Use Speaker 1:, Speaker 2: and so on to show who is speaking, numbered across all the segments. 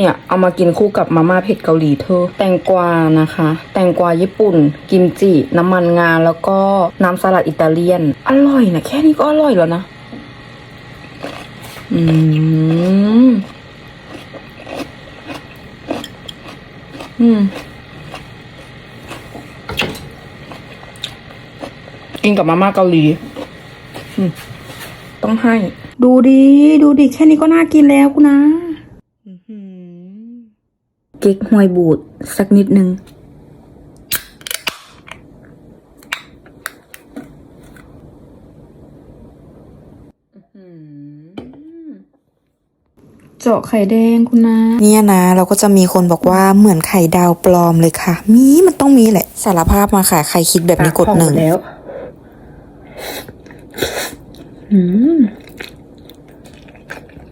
Speaker 1: เนี่ยเอามากินคู่กับมาม่าเผ็ดเกาหลีเธอ แตงกวานะคะ แตงกวาญี่ปุ่น กิมจิ น้ำมันงาแล้วก็น้ำสลัดอิตาเลียน อร่อยนะแค่นี้ก็อร่อยแล้วนะ อืม อืมกินกับมาม่าเกาหลีต้องให้ ดูดี ดูดิแค่นี้ก็น่ากินแล้วกูนะ เก๊กฮวยบูดสักนิดนึง เจาะไข่แดงคุณนะ
Speaker 2: เนี่ยนะ เราก็จะมีคนบอกว่าเหมือนไข่ดาวปลอมเลยค่ะ มีมันต้องมีแหละ สารภาพมาค่ะ ใครคิดแบบนี้กดหนึ่ง
Speaker 1: แล้วอืม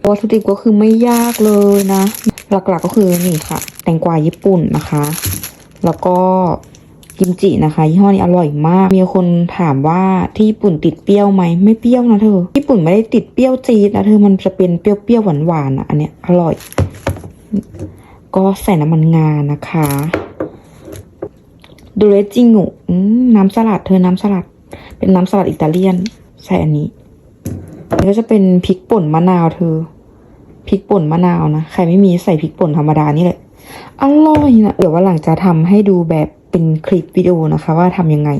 Speaker 1: วัตถุดิบก็คือไม่ยากเลยนะ หลักๆก็คือนี่ค่ะแตงกวาญี่ปุ่นนะคะ แล้วก็กิมจินะคะยี่ห้อนี้อร่อยมาก มีคนถามว่าที่ญี่ปุ่นติดเปรี้ยวไหมไม่เปรี้ยวนะเธอ ญี่ปุ่นไม่ได้ติดเปรี้ยวจี๊ดนะเธอมันจะเป็นเปรี้ยวๆหวานๆอะอันเนี้ยอร่อย ก็ใส่น้ำมันงานะคะดูเรจิงูอืมน้ำสลัดเธอน้ำสลัด เป็นน้ำสลัดอิตาเลียน ใส่อันนี้แล้วก็จะเป็นพริกป่นมะนาวเธอพริกป่นมะนาวนะใครไม่มีใส่พริกป่นธรรมดานี่แหละ อร่อยนะ เดี๋ยวว่าหลังจะทำให้ดูแบบเป็นคลิปวิดีโอนะคะว่าทำยังไง